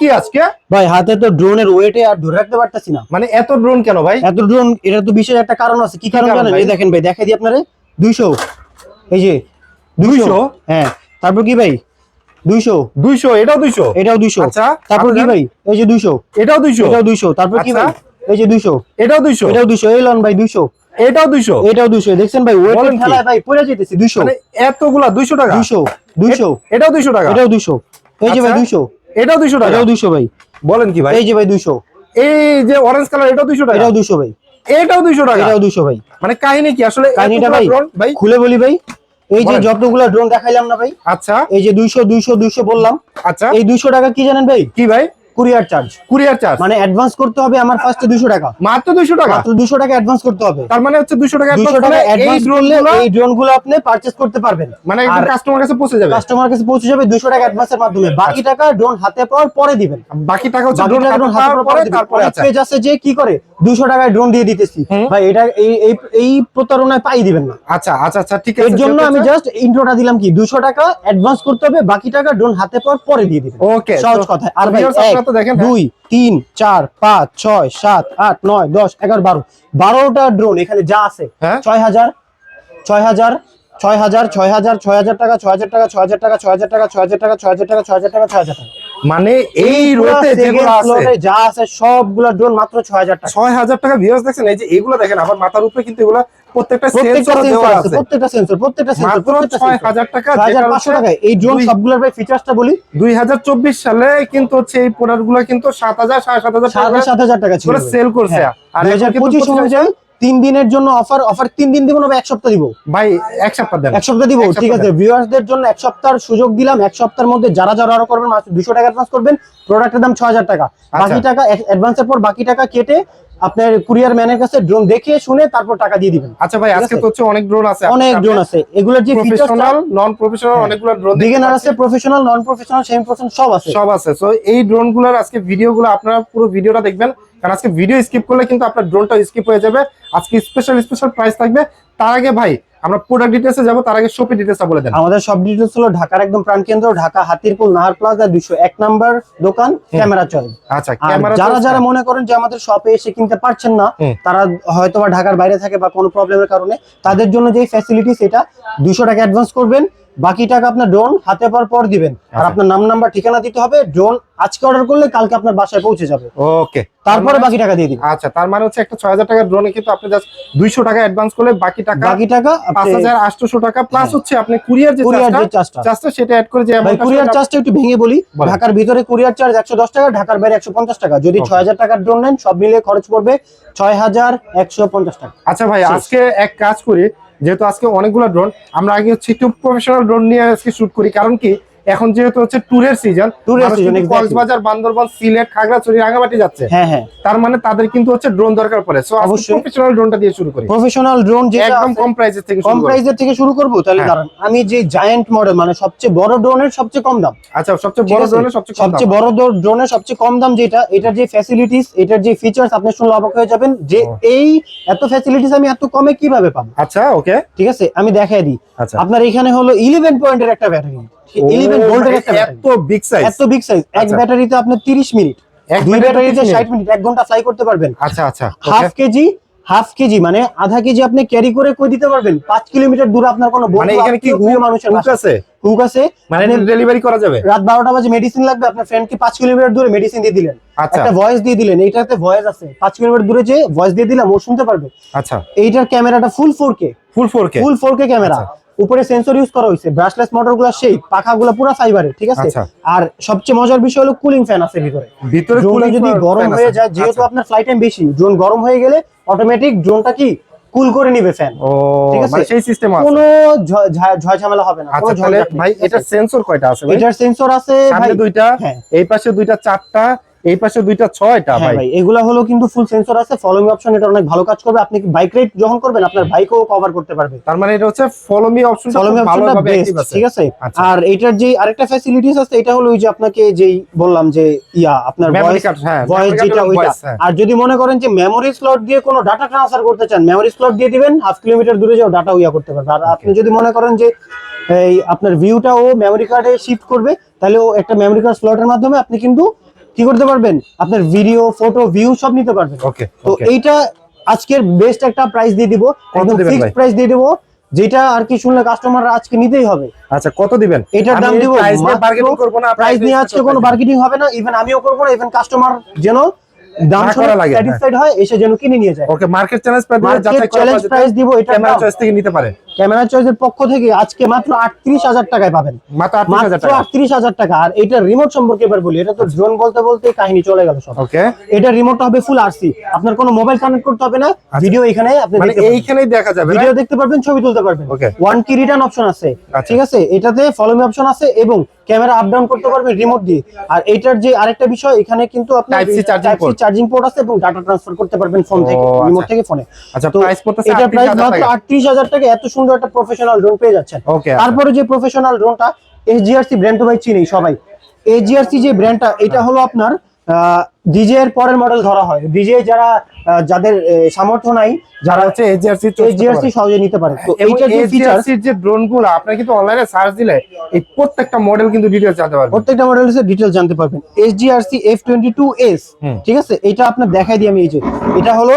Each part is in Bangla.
কি আজকে? ভাই হাতে তো ড্রোনের ওয়েটে আর ধরে রাখতে পারতেছি না। মানে এত ড্রোন কেন ভাই? এত ড্রোন এটা তো বিশেষ একটা কারণ আছে। কি কারণ জানেন? এই দেখেন ভাই দেখাই দিই আপনারে। 200 এই যে 200 হ্যাঁ। তারপর কি ভাই? 200 200 এটাও 200 এটাও 200 আচ্ছা তারপর কি ভাই? এই যে 200 এটাও 200 এটাও 200 তারপর কি আচ্ছা। ভাই? এই যে 200 এটাও 200 এটাও 200 এই লন ভাই 200 এটাও 200 এটাও 200 দেখছেন ভাই ওয়েট খেলা ভাই পড়ে যেতেছি। 200 মানে এতগুলা 200 টাকা? 200 200 এটাও 200 টাকা? এটাও 200 এই যে ভাই আচ্ছা। 200 এটাও দুইশো টাকা? এটাও দুইশো ভাই। বলেন কি ভাই? এই যে ভাই দুইশো। এই যে অরেঞ্জ কালার এটাও দুইশো টাকা? এটাও দুইশো ভাই। এটাও দুইশো টাকা? এটাও দুইশো ভাই। মানে কাহিনী কি? আসলে কাহিনীটা ভাই ভাই? খুলে বলি ভাই। এই যে যতগুলো যতগুলা ড্রোন দেখাইলাম না ভাই আচ্ছা। এই যে দুইশো দুইশো দুইশো বললাম আচ্ছা। এই দুইশো টাকা কি জানেন ভাই? কি ভাই? Courier charge. Courier charge. মানে অ্যাডভান্স করতে হবে আমার ফার্স্টে দুইশো টাকা। মাত্র দুইশো টাকা? মাত্র দুশো টাকা অ্যাডভান্স করতে হবে। তার মানে হচ্ছে দুইশো টাকা করলে এই অ্যাডভান্স করলে এই ড্রোনগুলো আপনি পারচেজ করতে পারবেন। মানে কাস্টমার কাছে পৌঁছে যাবে। কাস্টমার কাছে পৌঁছে যাবে দুশো টাকা অ্যাডভান্সের মাধ্যমে। বাকি টাকা ড্রোন হাতে পাওয়ার পরে দিবেন। বাকি টাকা হচ্ছে ড্রোন হাতে পাওয়ার পরে তারপরে আচ্ছা। পেজ আছে যে কি করে? দুশো টাকায় ড্রোন দিয়ে দিতেছি। ভাই এটা এই এই- প্রতারণায় পাই দিবেন না। আচ্ছা আচ্ছা আচ্ছা ঠিক আছে এর জন্য আমি জাস্ট ইন্ট্রোটা দিলাম কি? দুশো টাকা অ্যাডভান্স করতে হবে বাকি টাকা ড্রোন হাতে পাওয়ার পরে দিয়ে দিবেন। ওকে সহজ কথা। আর ভাই তো দেখেন হ্যাঁ। দুই তিন চার পাঁচ ছয় সাত আট নয় দশ এগারো বারো বারোটা ড্রোন এখানে যা আছে হ্যাঁ। ছয় হাজার ছয় হাজার ছয় হাজার ছয় হাজার ছয় হাজার টাকা ছয় হাজার টাকা ছয় হাজার টাকা ছয় হাজার টাকা ছয় হাজার টাকা ছয় হাজার টাকা ছয় হাজার টাকা ছয় হাজার টাকা মানে এই রোতে যেগুলো আছে যা আছে সবগুলা ড্রোন মাত্র ছয় হাজার টাকা ছয় হাজার টাকা ভিউয়ার্স দেখছেন এই যে এগুলো দেখেন আবার মাথার উপরে কিন্তু এগুলো প্রত্যেকটা সেন্সর প্রত্যেকটা সেন্সর প্রত্যেকটা সেন্সর প্রত্যেকটা 6000 টাকা 6500 টাকা এই ড্রোন সবগুলোর ভাই ফিচারসটা বলি। 2024 সালে কিন্তু হচ্ছে এই প্রোডাক্টগুলো কিন্তু 7000 7500 টাকা 7000 টাকা ছিল সেল করছে। হ্যাঁ। আর 2025 অনুযায়ী তিন দিনের জন্য অফার অফার তিন দিন দিব না এক সপ্তাহ দিব। ভাই এক সপ্তাহ দেন। এক সপ্তাহ দিব ঠিক আছে। ভিউয়ার্সদের জন্য এক সপ্তাহের সুযোগ দিলাম এক সপ্তাহের মধ্যে যারা যারা অর্ডার করবেন মাত্র দুশো টাকা অ্যাডভান্স করবেন প্রোডাক্টের দাম ছয় হাজার টাকা। আচ্ছা। বাকি টাকা অ্যাডভান্সের পর বাকি টাকা কেটে আপনার কুরিয়ার ম্যানের কাছে ড্রোন দেখে শুনে তারপর টাকা দিয়ে দিবেন। আচ্ছা ভাই আজকে তো হচ্ছে অনেক ড্রোন আছে। অনেক ড্রোন আছে। এগুলোর যে প্রফেশনাল নন প্রফেশনাল। অনেকগুলো ড্রোন বিগিনার আছে professional non professional semi professional সব আছে। সব আছে। সো এই ড্রোনগুলোর আজকে ভিডিও গুলো আপনারা পুরো ভিডিওটা দেখবেন। কারণ আজকে ভিডিও স্কিপ করলে কিন্তু আপনার ড্রোনটা স্কিপ হয়ে যাবে। আজকে স্পেশাল স্পেশাল প্রাইস থাকবে। তার আগে ভাই আমরা প্রোডাক্ট ডিটেলসে যাব তার আগে শপি ডিটেলসটা বলে দেন। আমাদের সব ডিটেলস হলো ঢাকার একদম প্রাণকেন্দ্র ঢাকা হাতিরপুল নাহার প্লাজা দুইশো এক নাম্বার দোকান ক্যামেরা চয়েস আচ্ছা ক্যামেরা যারা যারা মনে করেন যে আমাদের শপে এসে কিনতে পারছেন না তারা হয়তো বা ঢাকার বাইরে থাকে বা কোনো প্রবলেমের কারণে তাদের জন্য যে ফ্যাসিলিটি সেটা দুশো টাকা অ্যাডভান্স করবেন। বাকি টাকা আপনার ড্রোন হাতে পাওয়ার পর দিবেন। আর আচ্ছা। আপনার নাম নাম্বার ঠিকানা দিতে হবে। ড্রোন আজকে অর্ডার করলে কালকে আপনার বাসায় পৌঁছে যাবে। ওকে তারপরে বাকি টাকা দিয়ে দিবেন। আচ্ছা তার মানে হচ্ছে একটা ছয় হাজার টাকার ড্রোনে কিন্তু আপনি জাস্ট দুইশো টাকা অ্যাডভান্স করলে বাকি টাকা বাকি টাকা পাঁচ হাজার আটশোশো টাকা প্লাস হ্যাঁ। হচ্ছে আপনি কুরিয়ার যে চার্জটা চার্জটা সেটা অ্যাড করে যে ভাই টা কুরিয়ার চার্জটা একটু ভেঙে বলি। ঢাকার ভিতরে কুরিয়ার চার্জ একশো দশ টাকা ঢাকার বাইরে একশো পঞ্চাশ টাকা। যদি Okay. ছয় হাজার টাকার ড্রোন নেন সব মিলিয়ে খরচ পড়বে ছয় হাজার একশো পঞ্চাশ টাকা। আচ্ছা ভাই আজকে এক কাজ করি। যেহেতু আজকে অনেকগুলো ড্রোন আমরা আগে হচ্ছে একটু প্রফেশনাল ড্রোন নিয়ে আজকে শ্যুট করি। কারণ কি? এখন যেহেতু হচ্ছে ট্যুরের season Tour season. Cox's Bazar Bandarban Sylhet Khagrachari Rangamati যাচ্ছে। হ্যাঁ হ্যাঁ। তার মানে তাদের কিন্তু হচ্ছে ড্রোন দরকার পড়ে। সো অবশ্যই। প্রফেশনাল ড্রোনটা দিয়ে শুরু করি। প্রফেশনাল ড্রোন যেটা একদম কম প্রাইসের থেকে কম শুরু করি প্রাইসের থেকে শুরু করব তাহলে হ্যাঁ। দাঁড়ান। আমি যে জায়ান্ট মডেল মানে সবচেয়ে বড় ড্রোনের সবচেয়ে কম দাম। আচ্ছা সবচেয়ে বড় ড্রোনের সবচেয়ে কম। সবচেয়ে বড় ড্রোনের সবচেয়ে কম দাম যেটা এটার যে ফ্যাসিলিটিস এটার যে ফিচার্স আপনি শুনলে অবাক হয়ে যাবেন যে এই এত ফ্যাসিলিটিস আমি এত কমে কীভাবে পাবো? আচ্ছা ওকে ঠিক আছে? আমি দেখাই দিই। আচ্ছা। আপনার এখানে হলো ইলেভেন পয়েন্টের একটা ব্যাটারি ইলেভেন ও, ভোল্টের একটা এত বিগ সাইজ এত বিগ সাইজ এক। ব্যাটারিতে আপনি 30 মিনিট এক ব্যাটারিতে 30 ষাট মিনিট এক ঘণ্টা ফ্লাই করতে পারবেন। আচ্ছা আচ্ছা। হাফ কেজি হাফ কেজি মানে আধা কেজি আপনি ক্যারি করে কই দিতে পারবেন? পাঁচ কিলোমিটার দূরে আপনার কোনো মানে এখানে কি মানুষের হুক আছে? হুক আছে। মানে ডেলিভারি করা যাবে? রাত বারোটা বাজে মেডিসিন লাগবে আপনার ফ্রেন্ডকে পাঁচ কিলোমিটার দূরে মেডিসিন দিয়ে দিলেন। আচ্ছা। একটা ভয়েস দিয়ে দিলেন এইটাতে ভয়েস আছে। পাঁচ কিলোমিটার দূরে যে ভয়েস দিয়ে দিলাম ও শুনতে পারবে। আচ্ছা। এইটার ক্যামেরাটা full four K full four K full four K camera. আচ্ছা। উপরে সেন্সর ইউজ করা হয়েছে ব্রাশলেস মোটরগুলো সেই পাখাগুলো পুরো ফাইবারের ঠিক আছে? আচ্ছা। আর সবচেয়ে মজার বিষয় হলো কুলিং ফ্যান আছে ভিতরে। ভিতরে cooling যদি গরম হয়ে যায় যেহেতু আচ্ছা। আপনার ফ্লাইট টাইম বেশি ড্রোন গরম হয়ে গেলে অটোমেটিক ড্রোনটা কি কুল করে নিবে ফ্যান ও ঠিক আছে? মানে সেই সিস্টেম আছে। কোনো ঝয় ঝামেলা হবে না আচ্ছা তাহলে ভাই এটা সেন্সর কয়টা আছে ভাই? এটার সেন্সর আছে ভাই দুইটা হ্যাঁ। এই পাশে দুইটা চারটা এই পাশে দুইটা ছয়টা হ্যাঁ ভাই। এগুলা হলো কিন্তু ফুল সেন্সর আছে ফলোইং অপশন এটা অনেক ভালো কাজ করবে। আপনি বাইক রাইড যখন করবেন আপনার বাইকও কভার করতে পারবে। তার মানে এটা হচ্ছে ফলো মি অপশন ফলোইং অপশনটা বেস্ট ঠিক আছে? আচ্ছা। আর এটার যে আরেকটা ফ্যাসিলিটিস আছে এটা হলো ওই যে আপনাকে যেই বললাম যে ইয়া আপনার ভয়েস হ্যাঁ ভয়েস যেটা ওইটা। হ্যাঁ। আর যদি মনে করেন যে মেমোরি স্লট দিয়ে কোনো ডাটা ট্রান্সফার করতে চান মেমোরি স্লট দিয়ে দিবেন হাফ কিলোমিটার দূরে যাও ডাটা ইয়া করতে পারবে। আর আপনি যদি মনে করেন যে এই আপনার ভিউটা ও মেমোরি কার্ডে শিফট করবে তাহলে ও একটা মেমোরি কার্ড স্লটের মাধ্যমে আপনি কিন্তু কি করতে পারবেন? আপনার ভিডিও ফটো ভিউ সব নিতে পারবেন। ওকে তো এইটা আজকের বেস্ট একটা প্রাইস দিয়ে দিব একদম ফিক্সড প্রাইস দিয়ে দিব যেটা আর কি শুনলে কাস্টমাররা আজকে নিতেই হবে। আচ্ছা কত দিবেন? এটার দাম দিব bargaining করব না প্রাইস নিয়ে আজকে কোনো বার্গেনিং হবে না ইভেন আমিও করব না ইভেন কাস্টমার যেন দাম করা লাগে। স্যাটিসফাইড হয় এসে যেন কিনে নিয়ে যায়। Okay market challenge price market challenge price দিব এটা চয়েস থেকে নিতে পারে। ক্যামেরা চয়েসের পক্ষ থেকে আজকে মাত্র আটত্রিশ হাজার টাকায় পাবেন। মাত্র 38000 আটত্রিশ হাজার টাকা। আর এটা রিমোট সম্পর্কে এবার বলি এটা তো ড্রোন বলতে বলতে কাহিনী চলে গেল সব। ওকে এটা রিমোটটা হবে ফুল আরসি আপনার কোনো মোবাইল কানেক্ট করতে হবে না। ভিডিও এখানে আপনি মানে। এইখানেই দেখা যাবে ভিডিও দেখতে পারবেন ছবি তুলতে পারবেন। ওয়ান কি রিটার্ন অপশন আছে। আচ্ছা। ঠিক আছে? এটাতে ফলো মি অপশন আছে এবং ক্যামেরা আপ ডাউন করতে পারবেন রিমোট দিয়ে। আর এটার যে আরেকটা বিষয় এখানে কিন্তু আপনি। চার্জিং পোর্ট আছে এবং ডাটা ট্রান্সফার করতে পারবেন ফোন থেকে রিমোট আচ্ছা। থেকে ফোনে আচ্ছা প্রাইস পড়তেছে এটা প্রাইস মাত্র টাকা আটত্রিশ হাজার টাকা এত সুন্দর একটা প্রফেশনাল ড্রোন পেয়ে যাচ্ছেন। তারপরে যে প্রফেশনাল ড্রোনটা এসজিআরসি ব্র্যান্ড তো ভাই চিনি সবাই। এসজিআরসি যে ব্র্যান্ডটা এটা হলো আপনার ডিজে এর পরের মডেল ধরা হয়। ডিজে যারা যাদের সামর্থ্য নাই যারা হচ্ছে এজিআরসি এসজিআরসি সহজে নিতে পারে। তো এবং এইটার যে ফিচার এজিআরসি যে ড্রোনগুলো আপনারা কিন্তু অনলাইনে সার্চ দিলে এই প্রত্যেকটা মডেল কিন্তু ডিটেইলস জানতে পারবেন। প্রত্যেকটা মডেলের ডিটেলস জানতে পারবেন। SGRC F twenty two S হুম। ঠিক আছে? এটা আপনার দেখাই দিই আমি এই যে। এটা হলো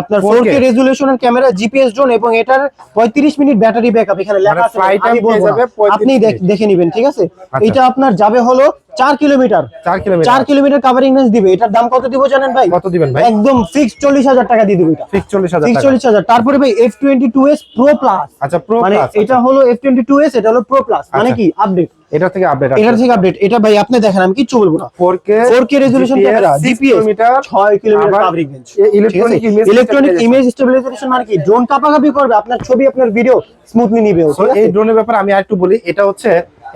আপনার 4K ফোর কে রেজুলেশনের ক্যামেরা জিপিএস ড্রোন এবং এটার পঁয়ত্রিশ মিনিট ব্যাটারি ব্যাকআপ এখানে লেখা মানে আছে আমি বলব। 35 আপনি দেখে নেবেন ঠিক আছে? আচ্ছা। এটা আপনার যাবে হলো চার কিলোমিটার। 4 কিলোমিটার। চার কিলোমিটার কাভারিং রেঞ্জ দিবে। এটার দাম কত দিব জানেন ভাই? কত দিবেন ভাই? একদম ফিক্স চল্লিশ হাজার টাকা দিয়ে দিবে এটা। ফিক্স 40000 ফিক্স টাকা। চল্লিশ হাজার। তারপরে ভাই F twenty two S pro plus আচ্ছা মানে এটা হলো এফ টোয়েন্টি টু এস এটা হলো প্রো প্লাস মানে আচ্ছা। কি? আপডেট এটা থেকে আপডেট এটার থেকে আপডেট এটা ভাই আপনি দেখেন আমি কিচ্ছু বলব না। 4K 4K resolution camera GPS 6 kilometre covering range electronic image electronic image stabilisation মানে কি? ড্রোন কাপাকাপি করবে আপনার ছবি আপনার ভিডিও স্মুথলি নিবে এই ড্রোনের ব্যাপারে আমি আরেকটু বলি এটা হচ্ছে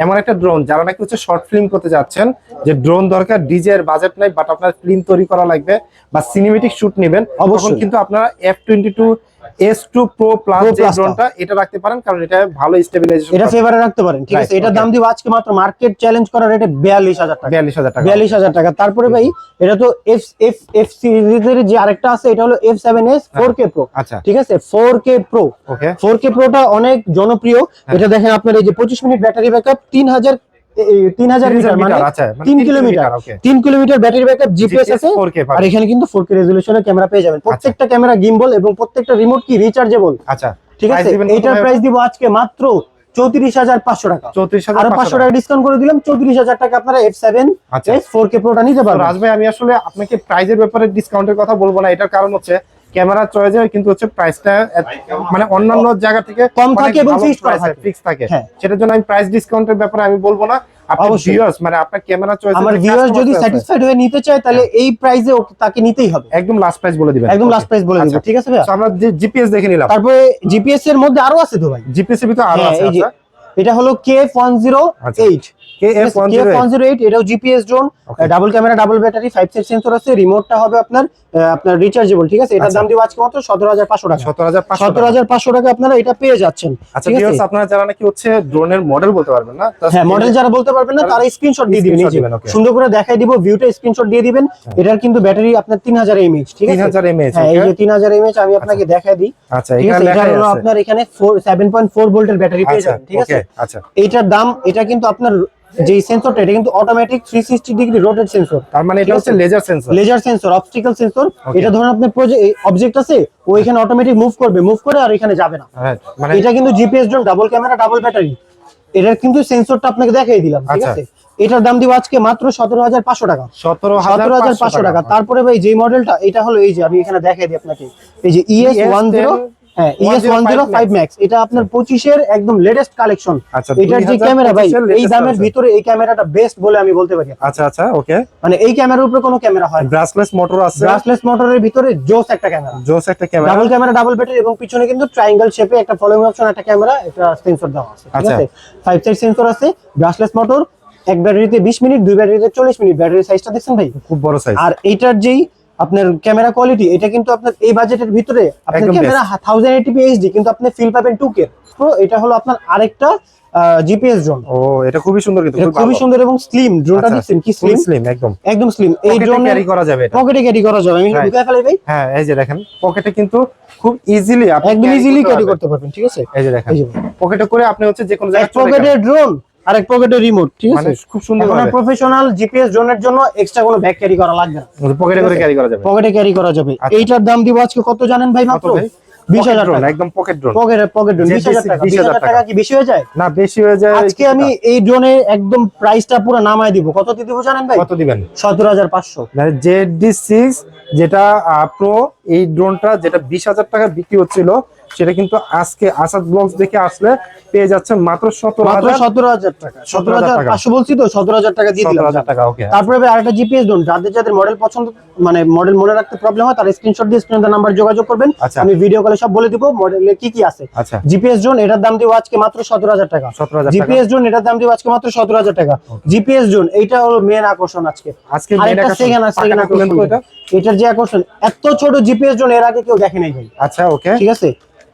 এমন একটা ড্রোন যারা নাকি হচ্ছে শর্ট ফিল্ম করতে যাচ্ছেন যে ড্রোন দরকার ডিজে এর বাজেট নাই বাট আপনার ফিল্ম তৈরি করা লাগবে বা সিনেমেটিক শুট নেবেন অবশ্যই। কিন্তু আপনারা F twenty two S2 Pro Plus যে ড্রোনটা এটা রাখতে পারেন কারণ এটা ভালো স্টেবিলাইজেশন এটা ফেভারে রাখতে পারেন ঠিক আছে? এটার দাম দিব আজকে মাত্র মার্কেট চ্যালেঞ্জ করার রেটে 42000 টাকা। 42000 টাকা। 42000 টাকা। তারপরে ভাই এটা তো F F F সিরিজের যে আরেকটা আছে এটা হলো F7s 4K হ্যাঁ। Pro আচ্ছা। ঠিক আছে? 4K Pro ওকে 4K Pro টা অনেক জনপ্রিয়। হ্যাঁ। এটা দেখেন আপনার এই যে 25 মিনিট ব্যাটারি ব্যাকআপ 3000 আর পাবেন। এখানে কিন্তু ফোর কে রেজলিউশনের ক্যামেরা পেয়ে যাবেন। প্রত্যেকটা ক্যামেরা গিম্বল এবং প্রত্যেকটা রিমোট কি রিচার্জেবল আচ্ছা। ঠিক আছে? প্রাইস দিব আজকে মাত্র চৌত্রিশ হাজার পাঁচশো টাকা। চৌত্রিশ হাজার পাঁচশো টাকা ডিসকাউন্ট করে দিলাম। চৌত্রিশ হাজার টাকা আপনারা এফ সেভেন আচ্ছা। ফোর কে প্রোটা নিতে পারবেন। রাজ ভাই আমি আসলে আপনাকে প্রাইজের ব্যাপারে ডিসকাউন্টের কথা বলব না। এটার কারণ হচ্ছে ক্যামেরা চয়েস হয় কিন্তু হচ্ছে প্রাইসটা মানে অন্যান্য জায়গা থেকে কম থাকে এবং করা থাকে। ফিক্স থাকে। হ্যাঁ। সেটার জন্য আমি প্রাইস ডিসকাউন্টের ব্যাপারে আমি বলব না। আপনার। ভিউয়ার্স মানে আপনার ক্যামেরা চয়েস আমার যদি স্যাটিসফাইড হয়ে। নিতে চায় তাহলে এই প্রাইসে তাকে নিতেই হবে। একদম লাস্ট প্রাইস বলে দিবেন। একদম লাস্ট প্রাইস বলে দিব আচ্ছা। ঠিক আছে ভাইয়া? তো আমরা যে জিপিএস দেখে নিলাম। তারপরে জিপিএস এর মধ্যে আরও আছে তো ভাই? জিপিএস এর ভিতরে আরও হ্যাঁ, আছে আচ্ছা। এটা হলো কে ওয়ান জিরো আচ্ছা। এইট 108 এটাও GPS drone double camera double battery five set sensor আছে রিমোটটা হবে আপনার আপনার রিচার্জেবল ঠিক আছে? এটার আচ্ছা। দাম দিব আজকে মাত্র সতেরো হাজার পাঁচশো টাকা। সতেরো হাজার পাঁচশো সতেরো হাজার পাঁচশো টাকা আপনারা এটা পেয়ে যাচ্ছেন আচ্ছা ঠিক আছে? আপনারা যারা নাকি হচ্ছে ড্রোনের মডেল বলতে পারবেন না হ্যাঁ মডেল যারা বলতে পারবেন না তারা স্ক্রিনশট দিয়ে দিবেন. সুন্দর করে দেখাই দিব ভিউটা স্ক্রিনশট দিয়ে দিবেন। এটার কিন্তু ব্যাটারি আপনার তিন হাজার এমএইচ ঠিক আছে? 3000 mAh, হ্যাঁ এই যে তিন হাজার এমএইচ আমি আপনাকে দেখাই দিই। আচ্ছা এখানে হলো আছে। আপনার এখানে ফোর সেভেন পয়েন্ট ফোর ভোল্টের ব্যাটারি পেয়ে আচ্ছা যাবেন ঠিক আছে? আচ্ছা। এইটার দাম এটা কিন্তু আপনার যে সেন্সরটা এটা কিন্তু automatic three sixty degree rotate sensor তার মানে এটা হচ্ছে laser sensor laser sensor optical sensor Okay. এটা ধরুন আপনার অবজেক্ট আছে ও এখানে অটোমেটিক মুভ করবে মুভ করে আর এখানে যাবে না। মানে এটা কিন্তু GPS drone double camera double battery এটার কিন্তু সেন্সরটা আপনাকে দেখাই দিলাম ঠিক আচ্ছা। আছে? এটার দাম দিব আজকে মাত্র সতেরো হাজার পাঁচশো টাকা। সতেরো সতেরো হাজার পাঁচশো টাকা। তারপরে ভাই যে মডেলটা এটা হলো এই যে আমি এখানে দেখাই দিই আপনাকে। এই যে ইএস ওয়ান জিরো হ্যাঁ ES one zero five max এটা আপনার একদম লেটেস্ট কালেকশন আচ্ছা, এটার যে ক্যামেরা ভাই এই দামের ভিতরে এই ক্যামেরাটা বেস্ট বলে আমি বলতে পারি। আচ্ছা আচ্ছা ওকে মানে এই ক্যামেরার উপরে কোনো ক্যামেরা হয় মোটর আছে। মোটরের ভিতরে জোস একটা ক্যামেরা জোস একটা camera double camera double battery এবং পিছনে কিন্তু ট্রায়াঙ্গেল শেপে একটা ফলোইং অপশন একটা ক্যামেরা একটা সেন্সর দেওয়া আছে। ঠিক আচ্ছা। আছে? ফাইভ সাইড সেন্সর আছে ব্রাসলেস মোটর এক ব্যাটারিতে 20 মিনিট দুই ব্যাটারিতে 40 মিনিট। ব্যাটারি সাইজটা দেখছেন ভাই? খুব বড় সাইজ আর এইটার যেই আপনার ক্যামেরা কোয়ালিটি এটা কিন্তু আপনার এই বাজেটের ভিতরে আপনার ক্যামেরা 1080p এইচডি কিন্তু আপনি ফিল পাবেন 2K প্রো এটা হলো আপনার আরেকটা জিপিএস ড্রোন ও এটা খুবই সুন্দর কিন্তু খুবই সুন্দর এবং স্লিম ড্রোনটা আচ্ছা, দেখছেন কি স্লিম স্লিম একদম। একদম স্লিম এই ড্রোন ক্যারি করা যাবে এটা। পকেটে ক্যারি করা যাবে। আমি. ঢুকায় ফেলাই ভাই। হ্যাঁ এই যে দেখেন পকেটে কিন্তু খুব ইজিলি আপনি একদম ইজিলি ক্যারি করতে পারবেন। ঠিক আছে? এই যে দেখেন পকেটে করে আপনি হচ্ছে যে কোনো জায়গায় চলে পকেটের ড্রোন আরেক পকেটের রিমোট ঠিক মানে আছে খুব সুন্দর এখন প্রফেশনাল জিপিএস জোনের জন্য এক্সট্রা কোনো ব্যাগ ক্যারি করা লাগবে না। পকেটে করে ক্যারি করা যাবে। পকেটে ক্যারি করা যাবে। আচ্ছা। এইটার দাম দিব আজকে কত জানেন ভাই মাত্র? ভাই? বিশ হাজার Pocket drone, টাকা। একদম পকেট ড্রোন পকেটে পকেট ড্রোন যে বিশ হাজার টাকা। 20,000 টাকা কি বেশি হয়ে যায়? না বেশি হয়ে যায় আজকে আমি এই ড্রোনের একদম প্রাইসটা পুরো নামায় দিব। কত দিব জানেন ভাই? কত দিবেন? সতেরো হাজার পাঁচশো। জেড ডি সিক্স যেটা প্রো এই ড্রোনটা যেটা বিশ হাজার টাকা বিক্রি হচ্ছিল সেটা কিন্তু আজকে আসাদ ব্লগস দেখে আসলে পেয়ে যাচ্ছেন মাত্র সতেরো হাজার সতেরো হাজার টাকা। সতেরো হাজার পাঁচশো বলছি তো? সতেরো হাজার টাকা দিয়ে দিলাম। টাকা ওকে তারপরে আরেকটা জিপিএস ড্রোন যাদের যাদের মডেল পছন্দ মানে মডেল মনে রাখতে প্রবলেম হয় তারা স্ক্রিনশট দিয়ে স্ক্রিনের নাম্বার যোগাযোগ করবেন। আচ্ছা। আমি ভিডিও কলে সব বলে দিব মডেলে কি কি আছে। আচ্ছা। জিপিএস ড্রোন এটার দাম দিব আজকে মাত্র সতেরো হাজার টাকা। সতেরো হাজার জিপিএস ড্রোন এটার দাম দিব আজকে মাত্র সতেরো হাজার টাকা। জিপিএস ড্রোন এইটা হলো মেন আকর্ষণ আজকে। আজকে সেকেন্ড সেকেন্ড আকর্ষণ। আকর্ষণ। এটা এটার যে আকর্ষণ এত ছোট জিপিএস ড্রোন এর আগে কেউ দেখে নাই ভাই। আচ্ছা ওকে ঠিক আছে?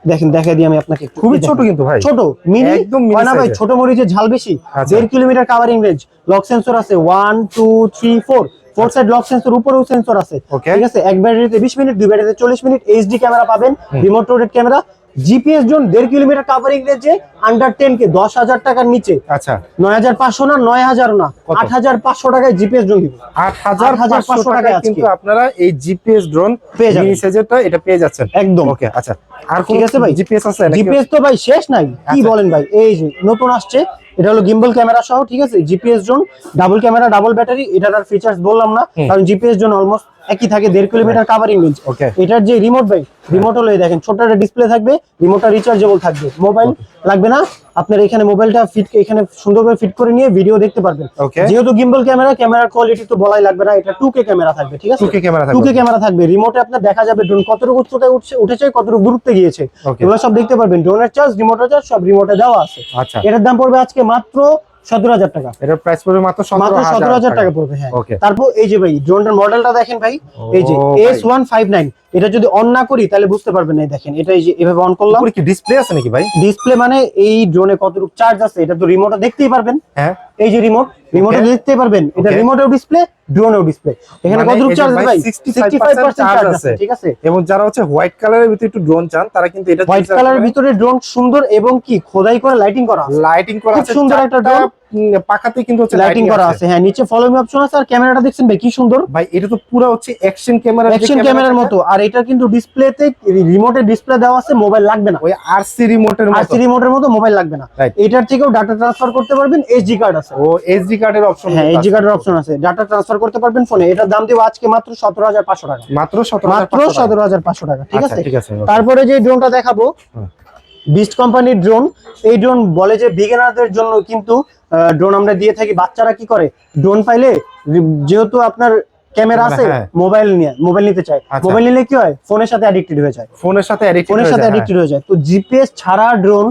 দেখেন দেখা দিই আমি আপনাকে খুবই ছোট। কিন্তু ভাই। ছোট মিনি একদম মিনি না ভাই ছোট মরিচের ঝাল বেশি। আচ্ছা। দেড় kilometre covering range lock sensor আছে one two three four four side lock sensor উপরেও সেন্সর আছে। ঠিক আছে? এক ব্যাটারিতে বিশ মিনিট দুই ব্যাটারিতে চল্লিশ মিনিট। এইচডি ক্যামেরা পাবেন remote rotate camera GPS zone দেড় কিলোমিটার কাভারিং রেঞ্জে আন্ডার টেন কে দশ হাজার টাকার নিচে। আচ্ছা। নয় হাজার পাঁচশো না নয় হাজার না আট হাজার পাঁচশো টাকায় জিপিএস জোন দিব। আট হাজার হাজার পাঁচশো 8,500 টাকায় কিন্তু আপনারা এই জিপিএস ড্রোন পেয়ে যাবেন। সাইজেরটা এটা পেয়ে যাচ্ছেন। একদম। ওকে আচ্ছা। আর ঠিক আছে ভাই? জিপিএস আছে জিপিএস তো ভাই শেষ নাই। কি আচ্ছা। বলেন ভাই? এই যে নতুন আসছে এটা হলো গিম্বল ক্যামেরা সহ ঠিক আছে? GPS zone double camera double battery এটার ফিচার্স বললাম না কারণ জিপিএস জোন অলমোস্ট একই থাকে দেড় কিলোমিটার কাভারিং রেঞ্জ এটার যে রিমোট ভাই রিমোট হলো দেখেন ছোট একটা ডিসপ্লে থাকবে রিমোটটা রিচার্জেবল থাকবে। মোবাইল লাগবে না আপনার এখানে মোবাইলটা ফিট এখানে সুন্দর করে ফিট করে নিয়ে ভিডিও দেখতে পারবেন। যেহেতু গিম্বল ক্যামেরা ক্যামেরার কোয়ালিটি তো বলাই লাগবে না এটা টু কে ক্যামেরা থাকবে ঠিক আছে? 2K ক্যামেরা থাকবে। টু কে ক্যামেরা থাকবে। রিমোটে আপনার দেখা যাবে ড্রোন কতটুকু উচ্চতায় উঠছে উঠেছে কতটুকু দূরত্বে গিয়েছে. এগুলো সব দেখতে পারবেন। ড্রোনের চার্জ রিমোটের চার্জ সব রিমোটে দেওয়া আছে। আচ্ছা। এটার দাম পড়বে আজকে মাত্র 17000 টাকা। পড়বে টাকা। পড়বে হ্যাঁ। তারপর এই যে ভাই ড্রোনটার মডেলটা দেখেন ভাই। এই যে S159 এটা যদি অন না করি তাহলে বুঝতে পারবেন না দেখেন এটা এই যে এভাবে অন করলাম। কি ডিসপ্লে আছে নাকি ভাই? ডিসপ্লে মানে এই ড্রোনে কতটুকু চার্জ আছে এটা তো রিমোটে দেখতেই পারবেন। হ্যাঁ। এই যে রিমোট রিমোটে. দেখতেই পারবেন এটা. রিমোটেও ডিসপ্লে ড্রোনেও ডিসপ্লে এখানে মানে কতটুকু চার্জ ভাই ভাই? 65% 65% চার্জ আছে। আছে ঠিক আছে? এবং যারা হচ্ছে হোয়াইট কালারের ভিতরে একটু ড্রোন চান তারা কিন্তু এটা হোয়াইট কালারের ভিতরে ড্রোন সুন্দর এবং কি খোদাই করে লাইটিং করা লাইটিং করা আছে সুন্দর একটা চারটা, পাখাতে কিন্তু হচ্ছে লাইটিং করা আছে। হ্যাঁ নিচে ফলো মি অপশন আছে আর ক্যামেরাটা দেখছেন ভাই কি সুন্দর। ভাই এটা তো পুরো হচ্ছে অ্যাকশন ক্যামেরা অ্যাকশন ক্যামেরার মতো আর এটা কিন্তু ডিসপ্লেতে রিমোটের ডিসপ্লে দেওয়া আছে মোবাইল লাগবে না। ওই আরসি রিমোটের মতো। রিমোটের মতো মোবাইল লাগবে না। এটার থেকেও ডাটা ট্রান্সফার করতে পারবেন এইচডি কার্ড আছে। ও এসডি কার্ডের অপশন হ্যাঁ এইচডি কার্ডের অপশন আছে। ডাটা ট্রান্সফার করতে পারবেন ফোনে এটার দাম দিব আজকে মাত্র সতেরো হাজার পাঁচশো টাকা। মাত্র 17500 মাত্র টাকা। সতেরো হাজার পাঁচশো টাকা ঠিক আচ্ছা, আছে? ঠিক আছে তারপরে যে ড্রোনটা দেখাবো। বিস্ট কোম্পানির ড্রোন এই ড্রোন বলে যে বিগিনারদের জন্য কিন্তু ড্রোন আমরা দিয়ে থাকি। বাচ্চারা কি করে? ড্রোন পাইলে যেহেতু আপনার ক্যামেরা আছে হ্যাঁ। মোবাইল নিয়ে মোবাইল নিতে চায়। আচ্ছা। মোবাইল নিলে কি হয়? ফোনের সাথে অ্যাডিক্টেড হয়ে যায়। ফোনের সাথে অ্যাডিক্টেড ফোনের সাথে অ্যাডিক্টেড হয়ে। যায়। তো জিপিএস ছাড়া ড্রোন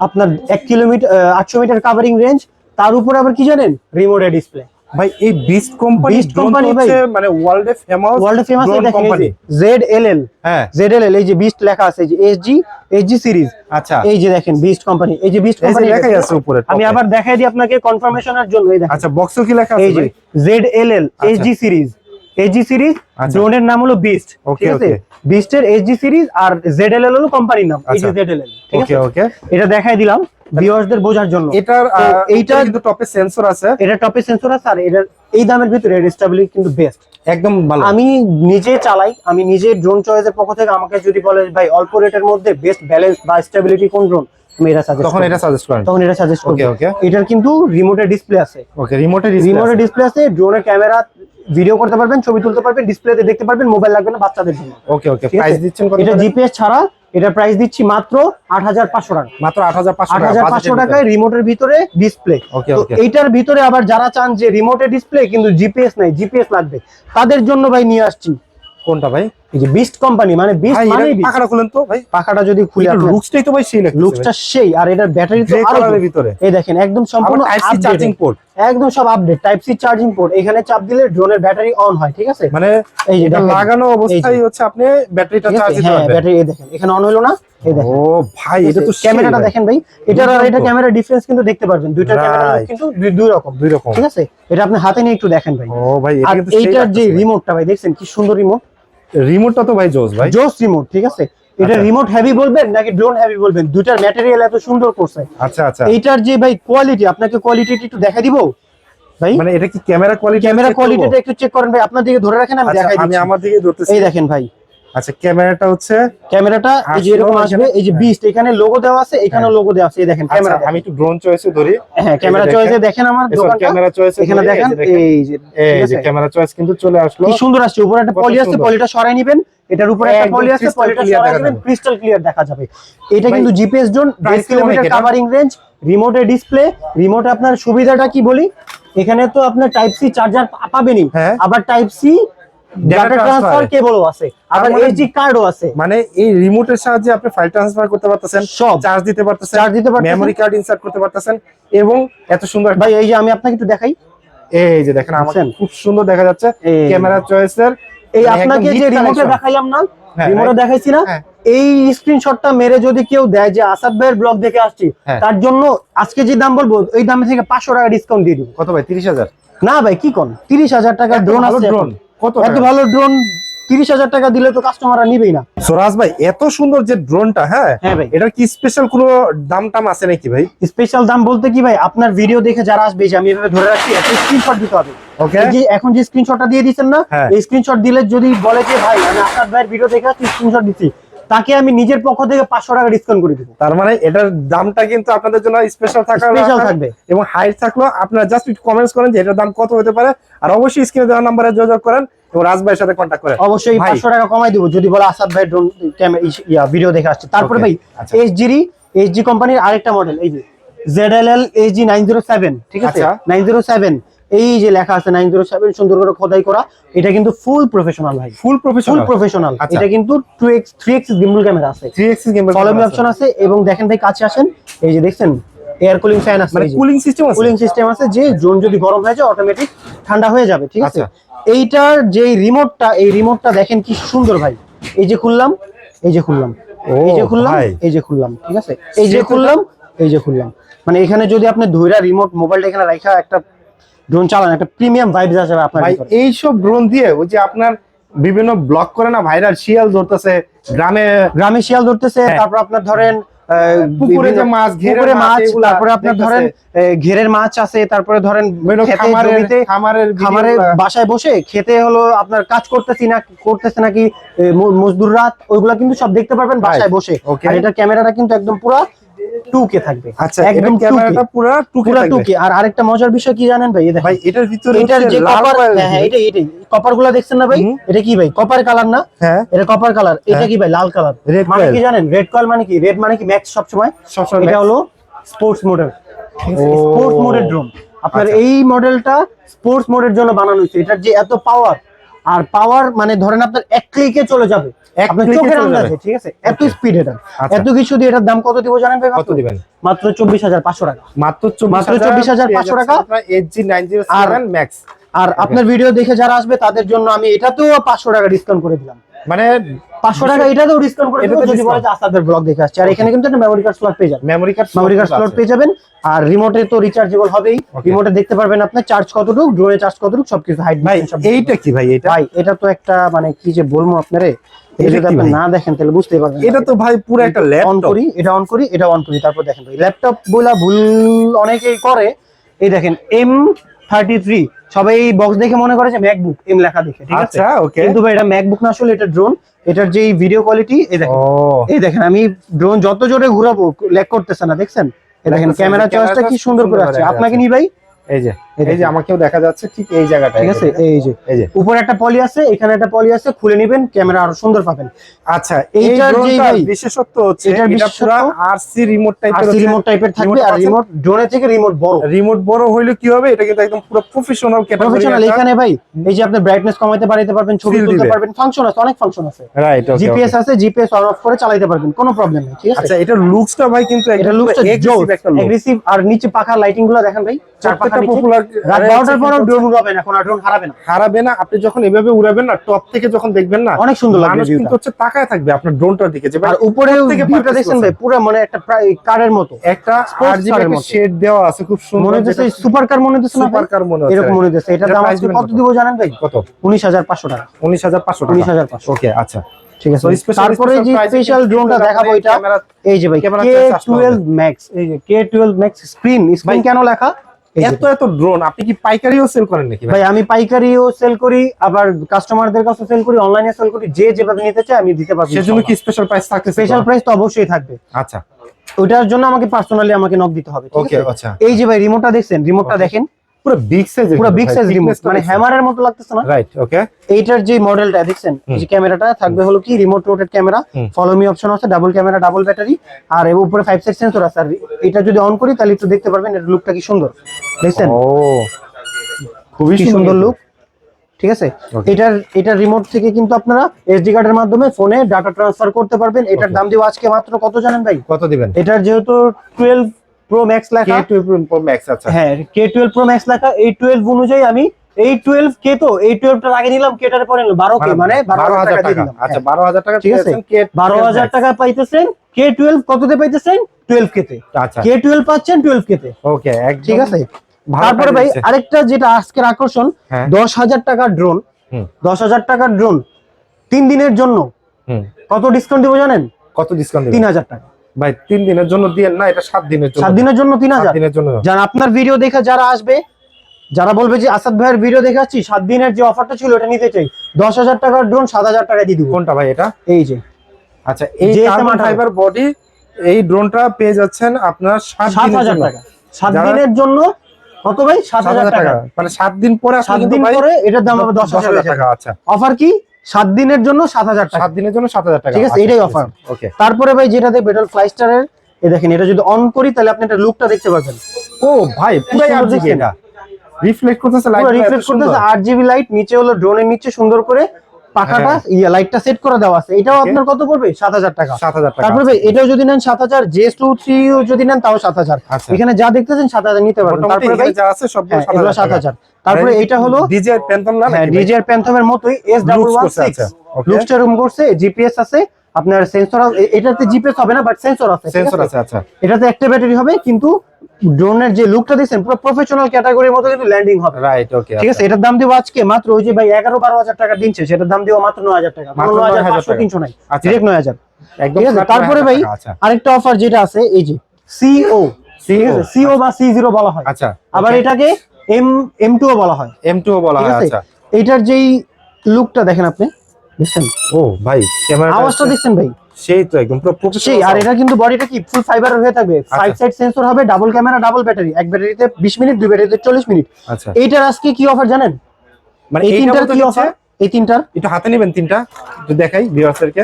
আপনার এক কিলোমিটার আটশো মিটার কাভারিং রেঞ্জ তার উপরে আবার কি জানেন? রিমোটে ডিসপ্লে ভাই এই বিস্ট কোম্পানি বিস্ট কোম্পানি ভাই। মানে ওয়ার্ল্ডে ফেমাস ওয়ার্ল্ডে famous company Z L L হ্যাঁ। জেড এল এল এই যে বিস্ট লেখা আছে এই যে এসজি এসজি সিরিজ আচ্ছা। এই যে দেখেন বিস্ট কোম্পানি এই যে বিস্ট এই কোম্পানি লেখাই আছে উপরে আমি আবার দেখাই দিই আপনাকে কনফার্মেশনের জন্য এই দেখেন। আচ্ছা বক্সও কি লেখা এই যে? Z L L HG series HG series. ড্রোনের নাম হলো বিস্ট ঠিক আছে. বিস্টের এইচজি সিরিজ আর জেড এল এল হলো কোম্পানির নাম এই যে আচ্ছা। ঠিক আছে? ওকে এটা দেখাই দিলাম ভিউয়ার্সদের বোঝার জন্য। এটার এইটা- কিন্তু টপে সেন্সর আছে। এটা টপে সেন্সর আছে আর এটার এই দামের ভিতরে এর স্টেবিলিটি কিন্তু বেস্ট একদম ভালো। আমি নিজে চালাই আমি নিজে ড্রোন চয়েসের পক্ষ থেকে আমাকে যদি বলে ভাই অল্প রেটের মধ্যে বেস্ট ব্যালেন্স বা স্টেবিলিটি কোন ড্রোন আমি এটা সাজেস্ট তখন এটা সাজেস্ট করেন। তখন এটা সাজেস্ট okay. এটার কিন্তু রিমোটের ডিসপ্লে আছে। ওকে রিমোটে রিমোটের ডিসপ্লে আছে। ড্রোনের ক্যামেরা ভিডিও করতে পারবেন ছবি তুলতে পারবেন ডিসপ্লেতে দেখতে পারবেন মোবাইল লাগবে না বাচ্চাদের জন্য। ওকে ওকে প্রাইস দিচ্ছেন কত এটা জিপিএস ছাড়া এটা প্রাইস দিচ্ছি মাত্র আট হাজার পাঁচশো টাকা। মাত্র 8500 আট টাকা হাজার পাঁচশো টাকায় রিমোটের ভিতরে ডিসপ্লে ওকে তো ওকে এইটার ভিতরে আবার যারা চান যে রিমোটে ডিসপ্লে কিন্তু জিপিএস নাই জিপিএস লাগবে। তাদের জন্য ভাই নিয়ে আসছি। কোনটা ভাই? এই যে বিস্ট কোম্পানি মানে বিস্ট মানে পাখাটা খুলেন তো ভাই। পাখাটা যদি খুলে আপনার- লুকসটাই তো ভাই সেই লাগছে লুকসটা সেই আর এটার ব্যাটারি তো আরও ভিতরে। এই দেখেন একদম সম্পূর্ণ আবার type C updated। Charging port একদম সব update type C charging port এখানে চাপ দিলে ড্রোনের ব্যাটারি অন হয় ঠিক আছে? মানে এই যে লাগানো অবস্থায় হচ্ছে আপনি ব্যাটারিটা চার্জ দিতে পারবেন। ব্যাটারি এই দেখেন এখানে অন হলো না এই দেখেন। ও ভাই এটা তো ক্যামেরাটা দেখেন ভাই এটার আর এটা ক্যামেরা ডিফারেন্স কিন্তু দেখতে পারবেন। দুইটা ক্যামেরা কিন্তু দুই- দুই রকম দুই রকম। ঠিক আছে? এটা আপনি হাতে নিয়ে একটু দেখেন ভাই। ও ভাই এটা কিন্তু এইটার যে রিমোটটা ভাই দেখছেন কি সুন্দর রিমোট রিমোটটা তো ভাই জোস ভাই। জোস রিমোট ঠিক আছে? এটা আচ্ছা। রিমোট হেভি বলবেন নাকি ড্রোন হেভি বলবেন? দুইটার ম্যাটেরিয়াল এত সুন্দর করছে। আচ্ছা আচ্ছা। এটার যে ভাই কোয়ালিটি আপনাকে কোয়ালিটি একটু দেখা দিব? ভাই? মানে এটা কি ক্যামেরা কোয়ালিটি ক্যামেরা কোয়ালিটিটা একটু চেক করেন ভাই। আপনার দিকে ধরে রাখেন আমি দেখাই দিচ্ছি। আমি আমার দিকে ধরতেছি। এই দেখেন ভাই। আচ্ছা ক্যামেরাটা হচ্ছে ক্যামেরাটা এই যে এরকম আসবে এই যে বিস্ট এখানে লোগো দেওয়া আছে এখানেও লোগো দেওয়া আছে এই দেখেন আচ্ছা, ক্যামেরা আমি একটু ড্রোন চয়েসে ধরি। হ্যাঁ ক্যামেরা চয়েসে দেখেন। আমার দোকানটা। ক্যামেরা চয়েসে এখানে দেখেন এই যে এই যে ক্যামেরা চয়েস কিন্তু চলে আসলো। কি সুন্দর আসছে উপরে একটা পলি আছে পলিটা সরাই নেবেন এটার উপরে একটা পলি আছে পলিটা সরাই নেবেন ক্রিস্টাল ক্লিয়ার দেখা যাবে। এটা কিন্তু GPS drone price 10 kilometre covering range রিমোটের display remote আপনার সুবিধাটা কি বলি? এখানে তো আপনার টাইপ সি চার্জার পাবেনই। হ্যাঁ। আবার টাইপ সি ডাটা। ট্রান্সফার কেবলও আছে আবার মানে- এইচডি কার্ডও আছে মানে এই রিমোটের সাহায্যে আপনি ফাইল ট্রান্সফার করতে পারতেছেন সব। চার্জ দিতে পারতেছেন Charge দিতে পারতেছেন। মেমরি কার্ড ইনসার্ট করতে পারতেছেন এবং এত সুন্দর ভাই এই যে আমি আপনাকে একটু দেখাই এই যে দেখেন আমাকে খুব সুন্দর দেখা যাচ্ছে ক্যামেরা চয়েসের এই মানে আপনাকে যে রিমোটে দেখাইলাম না রিমোটে। দেখাইছি না হ্যাঁ। এই স্ক্রিনশটটা মেরে যদি কেউ দেয় যে আসাদ ভাইয়ের ব্লগ দেখে আসছি হ্যাঁ। তার জন্য আজকে যে দাম বলব এই দামে থেকে পাঁচশো টাকা ডিসকাউন্ট দিয়ে দিব কত ভাই তিরিশ হাজার না ভাই কি কোন তিরিশ হাজার টাকার ড্রোন আছে ড্রোন কত এত ভালো ড্রোন তিরিশ হাজার টাকা দিলে তো কাস্টমাররা নিবেই না। সোরাজ ভাই এত সুন্দর যে ড্রোনটা হ্যাঁ? হ্যাঁ ভাই। এটার কি স্পেশাল কোনো দাম টাম আছে নাকি ভাই? স্পেশাল দাম বলতে কি ভাই আপনার ভিডিও দেখে যারা আসবে যে আমি এভাবে ধরে রাখছি একটা স্ক্রিনশট দিতে হবে। ওকে যে এখন যে স্ক্রিনশটটা দিয়ে দিচ্ছেন না হ্যাঁ। এই স্ক্রিনশট দিলে যদি বলে যে ভাই আমি আপনার ভাইয়ের ভিডিও দেখে স্ক্রিনশট দিচ্ছি। তাকে আমি নিজের পক্ষ থেকে পাঁচশো টাকা ডিসকাউন্ট করে দিব তার মানে এটার দামটা কিন্তু আপনাদের জন্য স্পেশাল Special থাকবে। এবং হাইট থাকলেও আপনারা জাস্ট একটু কমেন্টস করেন যে এটার দাম কত হতে পারে আর অবশ্যই স্ক্রিনে দেওয়া নাম্বারে যোগাযোগ করেন এবং সাথে কন্ট্যাক্ট করেন অবশ্যই পাঁচশো টাকা কমাই দিব যদি বলে আসাদ ভাই ড্রোন ভিডিও দেখে আসছে তারপরে ভাই আচ্ছা। এইচজি কোম্পানির আরেকটা মডেল এই যে ZLL HG nine zero seven ঠিক আছে আচ্ছা। নাইন জিরো সেভেন এই যে লেখা আছে নাইন জিরো সেভেন সুন্দর করে খোদাই করা এটা কিন্তু ফুল প্রফেশনাল ভাই। Full professional professional. এটা কিন্তু two x three x gimbal camera আছে। 3x গেম ফলোমি অপশন আছে। এবং দেখেন ভাই কাছে আসেন এই যে দেখছেন এয়ার কুলিং ফ্যান আছে। মানে কুলিং সিস্টেম আছে? কুলিং সিস্টেম আছে যে জোন যদি গরম হয়ে যায় অটোমেটিক ঠান্ডা হয়ে যাবে ঠিক আছে? আচ্ছা। এইটার যে রিমোটটা এই রিমোটটা দেখেন কি সুন্দর ভাই। এই যে খুললাম এই যে খুললাম। এই যে খুললাম এই যে খুললাম ঠিক আছে? এই যে খুললাম এই যে খুললাম। মানে এখানে যদি আপনি ধৈরা রিমোট মোবাইলটা এখানে রাখা একটা ড্রোন চালান একটা প্রিমিয়াম ভাইবস আসবে আপনার এই সব ড্রোন দিয়ে ওই যে আপনার বিভিন্ন ব্লক করে না ভাইরাল শিয়াল ধরতেছে গ্রামে গ্রামে শিয়াল ধরতেছে হ্যাঁ। তারপর আপনার ধরেন পুকুরে যে মাছ, তারপরে আপনার ধরেন ঘেরের মাছ আছে তারপরে ধরেন জমিতে খামারে বাসায় বসে খেতে হলো আপনার কাজ করতেছি না করতেছে নাকি এ, মজদুর রাত ওইগুলা কিন্তু সব দেখতে পারবেন বাসায় বসে. আর এটা ক্যামেরাটা কিন্তু একদম পুরো টু থাকবে। আচ্ছা একদম 2K ক্যামেরাটা পুরো টুকে পুরো টু থাকবে আর আরেকটা মজার বিষয় কি জানেন ভাই? এই ভাই এটার ভিতরে এটার যে কপার হ্যাঁ হ্যাঁ, এটাই এটাই। কপারগুলা দেখছেন না ভাই? এটা কি ভাই? কপার কালার না? হ্যাঁ। এটা কপার কালার এটা হ্যাঁ। কি ভাই? লাল কালার Red মানে কি জানেন? রেড কয়েল মানে কি? রেড মানে কি ম্যাক্স সব সময় সবসময় এটা। হলো স্পোর্টস মোডের। স্পোর্টস মোডের ড্রোন আপনার আচ্ছা। এই মডেলটা স্পোর্টস মোডের জন্য বানানো হয়েছে। এটার যে এত পাওয়ার আর পাওয়ার মানে ধরেন আপনার এক ক্লিকে চলে যাবে। আপনার চোখের আন্দাজে ঠিক আছে? এত স্পিড এটা। আচ্ছা। এত কিছু দিয়ে এটার দাম কত দিব জানেন ভাই কত? দিবেন? মাত্র টাকা। মাত্র মাত্র 24,500 টাকা। আর- ম্যাক্স আর আপনার ভিডিও দেখে যারা আসবে তাদের জন্য আমি এটাতেও পাঁচশো টাকা ডিসকাউন্ট করে দিলাম। মানে পাঁচশো টাকা এটাতেও ডিসকাউন্ট করে এটাতে যদি বলে। যে আসাদের ব্লগ দেখে আসছে। আর এখানে কিন্তু একটা মেমোরি কার্ড স্লট পেয়ে যাবেন। Memory card memory card slot পেয়ে যাবেন। আর রিমোটে তো রিচার্জেবল হবেই। রিমোটে দেখতে পারবেন আপনি চার্জ কতটুকু ড্রোনে চার্জ কতটুকু সবকিছু হাইট ভাই এইটা কি ভাই এটা ভাই এটা তো একটা মানে কি যে বলব আপনারে এটা এটা আপনি না দেখেন তাহলে বুঝতেই পারবেন এটা তো ভাই। পুরো একটা অন করি এটা অন করি এটা অন করি তারপর দেখেন ভাই। ল্যাপটপ বইলা ভুল অনেকেই করে। এই দেখেন এম থার্টি থ্রি সবাই এই বক্স দেখে মনে করে যে ম্যাকবুক এম লেখা দেখে ঠিক আছে? আচ্ছা ওকে কিন্তু ভাই এটা ম্যাকবুক না আসলে এটা ড্রোন এটার যে ভিডিও কোয়ালিটি এই দেখেন। এই দেখেন আমি ড্রোন যত জোরে ঘুরাবো ল্যাগ করতেছে না দেখছেন? এই দেখেন ক্যামেরা ক্যামেরা চয়েসটা কি সুন্দর করে আছে। আপনাকে নি ভাই? এই যে। এই যে আমাকেও দেখা যাচ্ছে ঠিক এই জায়গাটা ঠিক আছে? এই যে। এই যে। উপরে একটা পলি আছে এখানে একটা পলি আছে খুলে নিবেন ক্যামেরা আরও সুন্দর পাবেন। আচ্ছা এইটার যে বিশেষত্ব হচ্ছে এটা পুরো আরসি রিমোট টাইপের রিমোট টাইপের থাকবে আর রিমোট ড্রোনের থেকে রিমোট বড়। রিমোট বড় হইলে কি হবে? এটা কিন্তু একদম পুরো প্রফেশনাল প্রফেশনাল এখানে ভাই এই যে আপনি ব্রাইটনেস কমাইতে বাড়াইতে পারবেন ছবি তুলতে পারবেন ফাংশন আছে অনেক ফাংশন আছে। রাইট ওকে জিপিএস আছে জিপিএস অন অফ করে চালাতে পারবেন কোনো প্রবলেম নেই ঠিক আছে? আচ্ছা এটা লুকসটা ভাই কিন্তু এটা একটা look। এগ্রেসিভ আর নিচে পাখা লাইটিংগুলো দেখেন ভাই চার পাখা পপুলার রাত বারোটার পরেও ড্রোন উড়াবেন এখন আর ড্রোন হারাবে না। হারাবে না আপনি যখন এভাবে উড়াবেন না টপ থেকে যখন দেখবেন না অনেক সুন্দর লাগবে মানুষ কিন্তু হচ্ছে তাকায় থাকবে আপনার ড্রোনটার দিকে যে আর উপরে ভিউটা দেখছেন ভাই পুরো মানে একটা প্রায় কারের মতো। একটা আরজিবি একটা শেড দেওয়া আছে খুব সুন্দর মনে হচ্ছে সুপার কার মনে হচ্ছে না সুপার কার মনে হচ্ছে। এরকম মনে হচ্ছে। এটা দাম আজকে কত? দিব জানেন ভাই? কত? উনিশ হাজার পাঁচশো টাকা। উনিশ হাজার পাঁচশো উনিশ হাজার পাঁচশো। ওকে আচ্ছা। ঠিক আছে তারপরে যে স্পেশাল ড্রোনটা দেখাবো এটা এই যে ভাই camera কে charge আসতে হবে। টুয়েলভ ম্যাক্স এই যে K twelve max screen screen কেন লেখা? এত এত ড্রোন আপনি কি পাইকারিও সেল করেন নাকি ভাই? আমি পাইকারিও সেল করি আবার কাস্টমারদের কাছে সেল করি অনলাইনে সেল করি যে যেভাবে নিতে চায় আমি দিতে পারব সেজন্য কি স্পেশাল প্রাইস থাকতে স্পেশাল প্রাইস তো অবশ্যই থাকবে। আচ্ছা। ওইটার জন্য আমাকে পার্সোনালি আমাকে নক দিতে হবে ওকে আচ্ছা। এই যে ভাই রিমোটটা দেখছেন রিমোটটা দেখেন। পুরো বিগ সাইজ পুরো বিগ সাইজ রিমোট মানে হ্যামারের মতো লাগতেছে না? রাইট ওকে এইটার যে মডেলটা দেখছেন? যে ক্যামেরাটা থাকবে হলো কি remote rotate camera. Follow me option আছে ডাবল ক্যামেরা ডাবল ব্যাটারি আর এর উপরে ফাইভ সাইড সেন্সর আছে। আর এটা যদি অন করি তাহলে একটু দেখতে পারবেন এর লুকটা কি সুন্দর। দেখছেন? ও খুবই সুন্দর লুক ঠিক আছে? এটার এটার রিমোট থেকে কিন্তু আপনারা এসডি কার্ডের মাধ্যমে ফোনে ডাটা ট্রান্সফার করতে পারবেন। এটার দাম দিব আজকে মাত্র কত জানেন ভাই? কত দিবেন? এটার যেহেতু টুয়েলভ প্রো ম্যাক্স লেখা। K12 Pro Max আচ্ছা। হ্যাঁ কে টুয়েলভ প্রো ম্যাক্স লেখা। এই টুয়েলভ অনুযায়ী আমি এই টুয়েলভ কে তো এই টুয়েলভটা আগে নিলাম কেটার পরে বারো কে মানে বারো হাজার টাকা দিলাম। আচ্ছা হ্যাঁ। বারো হাজার টাকা ঠিক আছে? বারো হাজার টাকা পাইতেছেন কে টুয়েলভ কততে পাইতেছেন? টুয়েলভ কেতে আচ্ছা। কে টুয়েলভ পাচ্ছেন টুয়েলভ কেতে ওকে ঠিক আছে? তারপরে ভাই আরেকটা যেটা আজকের আকর্ষণ হ্যাঁ। দশ হাজার টাকার ড্রোন দশ হাজার টাকার ড্রোন তিন দিনের জন্য। কত ডিসকাউন্ট দিব জানেন? কত ডিসকাউন্ট তিন হাজার টাকা। ভাই তিন দিনের জন্য দিয়েন না এটা সাত দিনের জন্য। সাত দিনের জন্য তিন হাজার। দিনের জন্য। যারা আপনার ভিডিও দেখে যারা আসবে যারা বলবে যে আসাদ ভাইয়ের ভিডিও দেখাচ্ছি সাত দিনের যে অফারটা ছিল ওটা নিতে চাই। দশ হাজার টাকার ড্রোন সাত হাজার টাকা দিয়ে দিব। কোনটা ভাই এটা? এই যে। আচ্ছা এই কার্বন ফাইবার বডি এই ড্রোনটা পেয়ে যাচ্ছেন আপনার সাত হাজার টাকা। সাত দিনের জন্য কত ভাই? সাত হাজার টাকা। মানে সাত দিন পরে সাত দিন পরে এটার দাম হবে দশ হাজার টাকা। আচ্ছা। অফার কি? সাত দিনের জন্য সাত হাজার টাকা। সাত দিনের জন্য সাত হাজার টাকা। ঠিক আছে, এটাই offer। ওকে তারপরে ভাই যেটা দেখবে এটা ফ্লাই স্টারের এই দেখেন এটা যদি অন করি তাহলে আপনি এটা লুকটা দেখতে পাবেন ও ভাই পুরাই সুন্দর আর জিবি দেখছেন? এটা। রিফ্লেক্ট করতেছে লাইট রিফ্রেশ করতেছে আট জিবি লাইট নিচে হলো ড্রোনের নিচে সুন্দর করে পাখাটা ইয়া লাইটটা সেট করে দেওয়া আছে। এটাও আপনার কত পড়বে? সাত হাজার টাকা। সাত হাজার টাকা তারপরে এটাও যদি নেন সাত হাজার জেস টু থ্রি যদি নেন তাও সাত হাজার। আচ্ছা। এখানে যা দেখতেছেন সাত হাজার নিতে পারবেন। তারপরে ভাই যা আছে সবগুলো হ্যাঁ, তারপরে এটা হলো ডিজে প্যান্থম না হ্যাঁ প্যান্থমের মতোই এস ডাবল Looks ওয়ান করছে, সিক্স আচ্ছা, okay. লুকসটা রুম করছে জিপিএস আছে আপনার সেন্সর এটাতে জিপিএস হবে না বাট সেন্সর আছে সেন্সর? আছে? আচ্ছা। এটাতে একটা ব্যাটারি হবে কিন্তু ড্রোনের যে লুকটা দিচ্ছেন পুরো প্রফেশনাল ক্যাটাগরির মতো কিন্তু ল্যান্ডিং হবে। রাইট ওকে ঠিক আছে এটার দাম দিব আজকে মাত্র ওই যে ভাই এগারো বারো হাজার টাকা দিনছে সেটার দাম দিব মাত্র নয় হাজার টাকা। মাত্র নয় 9,000 পাঁচশো টাকা। তিনশো নাই। আচ্ছা। ডিরেক্ট নয় হাজার। একদম ঠিক আছে তারপরে ভাই আচ্ছা। আরেকটা অফার যেটা আছে এই যে সিও সিও বা সি জিরো বলা হয়। আচ্ছা আবার এটাকে এম এম টু বলা হয়। এম টু বলা হয় আচ্ছা। এইটার যেই লুকটা দেখেন আপনি দেখছেন? ও ভাই ক্যামেরা আওয়াজটা দেখছেন ভাই। সেই তো একদম পুরো সেই আর এটা কিন্তু বডিটা কি ফুল ফাইবারের হয়ে থাকবে। ফাইভ সাইড সেন্সর হবে ডাবল ক্যামেরা ডাবল ব্যাটারি এক ব্যাটারিতে বিশ মিনিট দুই ব্যাটারিতে চল্লিশ মিনিট আচ্ছা। এইটার আজকে কি অফার জানেন? মানে এই তিনটার কি অফার এই তিনটার? একটু হাতে নেবেন তিনটা একটু দেখাই ভিউয়ার্সদেরকে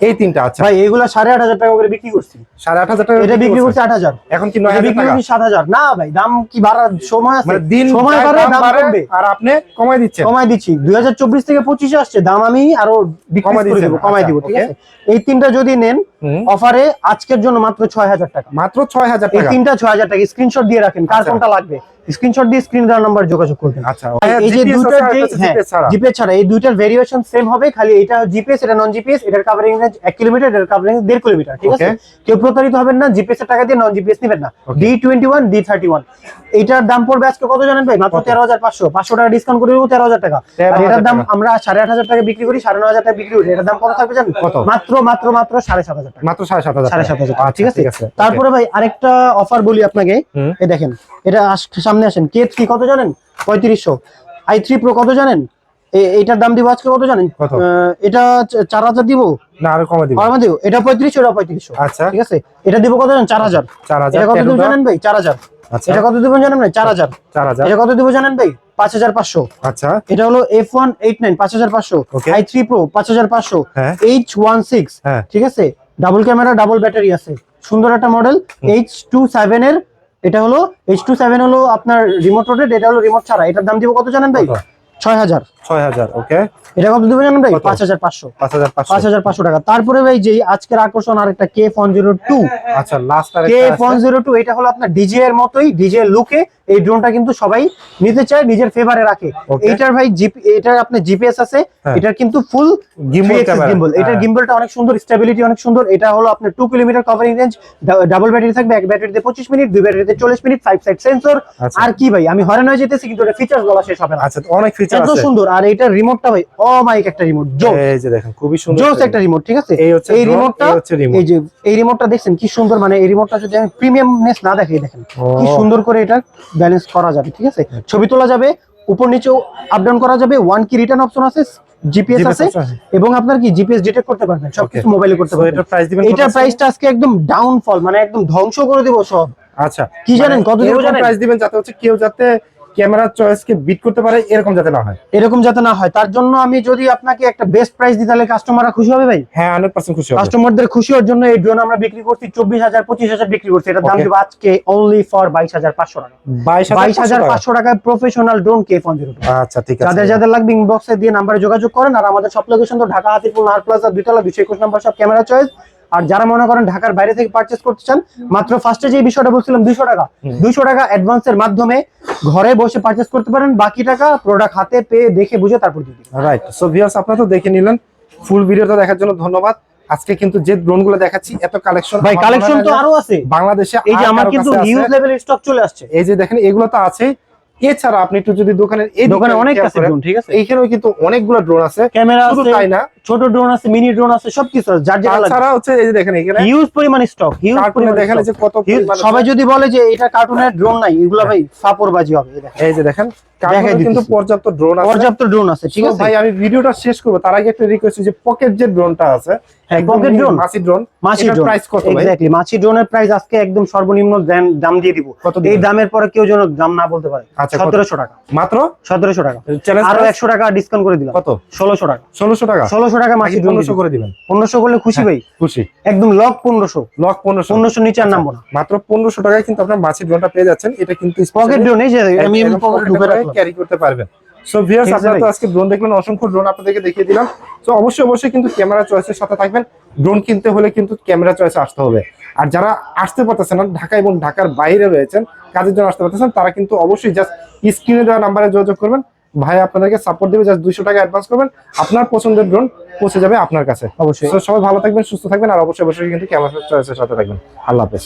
এই তিনটা আচ্ছা ভাই এগুলা সাড়ে আট হাজার টাকা করে বিক্রি করছি। সাড়ে আট হাজার টাকা এটা বিক্রি করছি। আট হাজার। এখন কি নয় বিক্রি করছি সাত হাজার। না ভাই দাম কি বাড়ার সময় আছে। মানে দিন সময় বাড়ে দাম দাম বাড়ে, কমবে। আর আপনি কমাই দিচ্ছেন। কমাই দিচ্ছি। দুই হাজার চব্বিশ থেকে পঁচিশে আসছে দাম আমি আরও কমাই কমাই দিব কমাই আচ্ছা, দিব ঠিক আছে? এই তিনটা যদি নেন অফারে আজকের জন্য মাত্র ছয় হাজার টাকা। মাত্র ছয় হাজার এই তিনটা ছয় হাজার টাকা স্ক্রিনশট দিয়ে রাখেন কার আচ্ছা। কোনটা লাগবে? স্ক্রিনশট দিয়ে স্ক্রিন দেওয়ার নাম্বার যোগাযোগ করবেন। আচ্ছা এই যে একটা হচ্ছে হ্যাঁ ছাড়া। জিপিএস ছাড়া। এই দুইটার ভেরিয়েশন সেম হবে খালি এটা জিপিএস এটা নন জিপিএস এটার কাভারিং রেঞ্জ এক কিলোমিটার এটার কাভারিং দেড় কিলোমিটার ঠিক আছে? কেউ প্রতারিত হবেন না জিপিএস এর টাকা দিয়ে নন জিপিএস নেবেন না। Okay. D twenty one D thirty one এইটার দাম পড়বে আজকে কত জানেন ভাই? মাত্র কত? তেরো হাজার পাঁচশো। পাঁচশো টাকা ডিসকাউন্ট করে দেবো তেরো হাজার টাকা। আর এটার দাম আমরা সাড়ে আট হাজার টাকা বিক্রি করি সাড়ে নয় হাজার টাকা বিক্রি করি। এটার দাম কত থাকবে জানেন? কত? মাত্র মাত্র মাত্র সাড়ে সাত হাজার টাকা। মাত্র সাড়ে সাত হাজার সাড়ে টাকা। সাত হাজার টাকা, আচ্ছা, ঠিক আছে? তারপরে ভাই আরেকটা অফার বলি আপনাকে। এই দেখেন এটা সামনে আসেন। কে থ্রি কত জানেন? পঁয়ত্রিশশো। আই থ্রি প্রো কত জানেন? এ- এইটার দাম দিব আজকে কত জানেন? এটা চার হাজার দিব? না আরও কমে দিবেন আর দিব? এটা পঁয়ত্রিশশো এটা পঁয়ত্রিশশো। আচ্ছা। ঠিক আছে? এটা দিব কত জানেন? চার হাজার। চার হাজার। এটা কত দিব জানেন ভাই? চার হাজার। এটা কত দিব জানেন ভাই? চার হাজার। চার হাজার। এটা কত দিব জানেন ভাই? পাঁচ হাজার পাঁচশো। আচ্ছা। এটা হলো এফ ওয়ান এইট নাইন পাঁচ হাজার পাঁচশো। আই থ্রি প্রো পাঁচ হাজার পাঁচশো। এইচ ওয়ান সিক্স ঠিক আছে? ডাবল ক্যামেরা ডাবল ব্যাটারি আছে। সুন্দর একটা মডেল এইচ টু সেভেন এর এটা হলো এইচ টু সেভেন হলো আপনার রিমোট রোটেড এটা হলো রিমোট ছাড়া। এটার দাম দিব কত জানেন ভাই? ছয় হাজার। ছয় হাজার ওকে এটা কত দিব জানেন ভাই? পাঁচ হাজার পাঁচশো। পাঁচ হাজার পাঁচশো। পাঁচ হাজার পাঁচশো টাকা। তারপরে ভাই যেই আজকের আকর্ষণ আর একটা কে ফোন জিরো টু আচ্ছা লাস্ট আর কে ফোন জিরো টু এটা হলো আপনার ডিজে এর মতোই ডিজে লুকে এই ড্রোনটা কিন্তু সবাই নিতে চায় নিজের ফেভারে রাখে। Okay. ভাই জিপি এটার আপনার জিপিএস আছে। হ্যাঁ। এটার কিন্তু ফুল গিম্বল এটার হ্যাঁ। গিম্বলটা অনেক সুন্দর স্টেবিলিটি অনেক সুন্দর। এটা হলো আপনার two kilometre covering range double battery থাকবে এক ব্যাটারিতে পঁচিশ মিনিট দুই ব্যাটারিতে চল্লিশ মিনিট ফাইভ সাইড সেন্সর। আর কি ভাই? আমি হয়রান হয়ে যেতেছি কিন্তু এটা ফিচার্স বলা শেষ হবে না। আচ্ছা অনেক ফিচার এত সুন্দর। আর এটার রিমোটটা ভাই অমাইক একটা রিমোট জোস। এই যে দেখেন খুবই সুন্দর জোস একটা রিমোট ঠিক আছে? এই হচ্ছে এই রিমোটটা এই যে এই রিমোটটা দেখছেন কি সুন্দর মানে এই রিমোটটা যদি আমি প্রিমিয়ামনেস না দেখাই দেখেন কি সুন্দর করে এটা ব্যালেন্স করা যাবে ঠিক আছে? ছবি তোলা যাবে উপর নিচেও আপ ডাউন করা যাবে ওয়ান কি রিটার্ন অপশন আছে জিপিএস আছে। এবং আপনার কি জিপিএস ডিটেক্ট করতে পারবেন সবকিছু. মোবাইলে করতে পারবেন। এটার প্রাইস দিবেন আছে? প্রাইসটা আজকে একদম ডাউনফল মানে একদম ধ্বংস করে দেবো সব। আচ্ছা। কি জানেন, কত দিব জানেন? প্রাইস দিবেন যাতে হচ্ছে কেউ যাতে ক্যামেরার চয়েস কে বিট করতে পারে এরকম যাতে না হয়। এরকম যাতে না হয়। তার জন্য আমি যদি আপনাকে একটা বেস্ট প্রাইস দিই তাহলে কাস্টমাররা খুশি হবে ভাই? হ্যাঁ হান্ড্রেড পার্সেন্ট খুশি হবে। কাস্টমারদের খুশি হওয়ার জন্য এই ড্রোন আমরা বিক্রি করছি চব্বিশ হাজার পঁচিশ হাজার বিক্রি করছি। এটার দাম. দেবো আজকে অনলি ফর বাইশ হাজার পাঁচশো টাকা। বাইশ বাইশ হাজার পাঁচশো টাকায় professional drone K phone zero আচ্ছা ঠিক আছে। যাদের যাদের লাগবে ইনবক্সে দিয়ে নাম্বারে যোগাযোগ করেন আর আমাদের সব লোকেশন তো ঢাকা হাতিপুর নাহার প্লাজা দুইতলা দুইশো একুশ নাম্বার সব ক্যামেরা চয়েস। আর যারা মনে করেন ঢাকার বাইরে থেকে পারচেস করতে চান মাত্র ফার্স্টে যে বিষয়টা বলছিলাম দুইশো টাকা। দুইশো টাকা অ্যাডভান্সের মাধ্যমে ঘরে বসে পারচেস করতে পারেন। বাকি টাকা প্রোডাক্ট হাতে পেয়ে দেখে বুঝে তারপর দিবেন। রাইট সো ভিউয়ার্স আপনারা তো দেখে নিলেন ফুল ভিডিওটা দেখার জন্য ধন্যবাদ। আজকে কিন্তু যে ড্রোনগুলো দেখাচ্ছি এত কালেকশন ভাই কালেকশন তো আরও আছে। বাংলাদেশে এই যে আমার কিন্তু। হিউজ লেভেলের স্টক চলে আসছে। এই যে দেখেন এগুলো তো আছে। এছাড়া আপনি একটু যদি দোকানের এই দোকানে অনেক আছে ড্রোন ঠিক আছে? এইখানেও কিন্তু অনেকগুলো ড্রোন আছে। ক্যামেরা শুধু আছে। তাই না ছোট ড্রোন আছে মিনি ড্রোন আছে সবকিছু আছে যার যেটা হচ্ছে এই যে দেখেন এখানে হিউজ পরিমাণ স্টক হিউজ পরিমাণ দেখেন যে কত সবাই যদি বলে যে এটা কার্টুনের ড্রোন নাই এগুলো ভাই ফাপড়বাজি হবে এই যে দেখেন কিন্তু পর্যাপ্ত ড্রোন আছে। পর্যাপ্ত ড্রোন আছে ঠিক আছে? ভাই আমি ভিডিওটা শেষ করব তার আগে একটা রিকোয়েস্ট যে পকেট যে ড্রোনটা আছে হ্যাঁ, একদম pocket ড্রোন মাছি ড্রোন প্রাইস কত ভাই? এক্স্যাক্টলি মাছি ড্রোনের প্রাইস আজকে একদম সর্বনিম্ন দাম- দিয়ে দিব। এই দামের পরে কেউ যেন দাম না বলতে পারে। আচ্ছা, কত? সতেরোশো টাকা। মাত্র? সতেরোশো টাকা। আরও টাকা ডিসকাউন্ট করে দিলাম। কত? ষোলোশো টাকা। ষোলোশো টাকা? ষোলোশো টাকা ড্রোন পনেরোশো করে দিবেন। পনেরোশো করলে খুশি ভাই? খুশি। একদম লক পনেরোশো। লক পনেরোশো। পনেরোশো নিচে আর নামবো না। মাত্র পনেরোশো টাকায় কিন্তু আপনার ড্রোনটা পেয়ে যাচ্ছেন। এটা কিন্তু পকেট ড্রোন এই যে আমি এমনি ঢুকে ক্যারি করতে পারবেন। সো ভিউয়ার্স আপনারা তো আজকে ড্রোন দেখলেন অসংখ্য ড্রোন আপনাদেরকে দেখিয়ে দিলাম। অবশ্যই অবশ্যই কিন্তু ক্যামেরা চয়েসের সাথে থাকবেন। ড্রোন কিনতে হলে কিন্তু ক্যামেরা চয়েসে আসতে হবে। আর যারা আসতে পারতেছেন না ঢাকা এবং ঢাকার বাইরে রয়েছেন কাজের জন্য আসতে পারতেছেন তারা কিন্তু অবশ্যই জাস্ট স্ক্রিনে দেওয়া নাম্বারে যোগাযোগ করবেন। ভাই আপনাদেরকে সাপোর্ট দিবে জাস্ট দুইশো টাকা অ্যাডভান্স করবেন। আপনার পছন্দের ড্রোন পৌঁছে যাবে আপনার কাছে। অবশ্যই। সবাই ভালো থাকবেন সুস্থ থাকবেন আর অবশ্যই অবশ্যই কিন্তু ক্যামেরা চয়েসের সাথে থাকবেন। আল্লাহ হাফেজ।